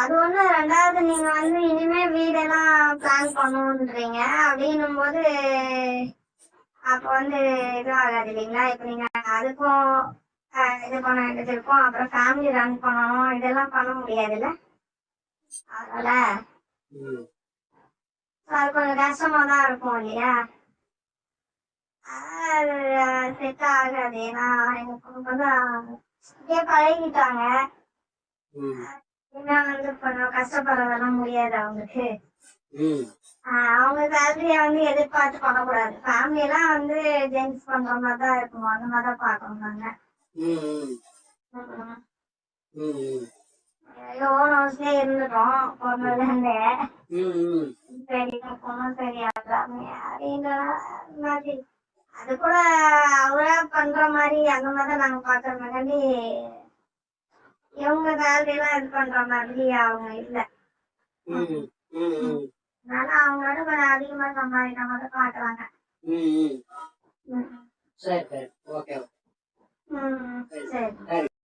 அது ஒண்ணு ரெண்டாவது நீங்க வந்து இனிமே வீடெல்லாம் பிளான் பண்ணுன்றீங்க. அப்படின்னும் போது அப்ப வந்து இது ஆகாது இல்லைங்களா? இப்ப நீங்க அதுக்கும் இது பண்ண வேண்டியது இருக்கும் அப்புறம் ஃபேமிலி ரன் பண்ணணும். இதெல்லாம் பண்ண முடியாதுல்ல? அதனால அது கொஞ்சம் கஷ்டமா தான் இருக்கும் இல்லையா? அது செட் ஆகாது. ஏன்னா எங்க குடும்பம் தான் பழகிட்டாங்க. இன்னும் வந்து கொஞ்சம் கஷ்டப்படுறதெல்லாம் முடியாது அவங்களுக்கு. அவங்க சேலரிய வந்து எதிர்பார்த்து பண்ணக்கூடாது ஃபேமிலி எல்லாம் வந்து ஜென்ஸ் பண்ற மாதிரி தான் இருக்கணும் அந்த மாதிரி தான் பார்க்கணும் நாங்க ஓன் ஹவுஸ்லயே இருந்துட்டோம். பொண்ணுல இருந்தே சரி பொண்ணும் அப்படின்ற மாதிரி? அது கூட அவரா பண்ற மாதிரி அந்த மாதிரி நாங்க பாக்குறோம் இவங்க சேலரி எல்லாம் இது பண்ற மாதிரி அவங்க இல்ல. அதனால அவங்களோட கொஞ்சம் அதிகமா சம்பாதிக்கிற மாதிரி பாக்குறாங்க ம். சரி சரி. ஓகே சரி.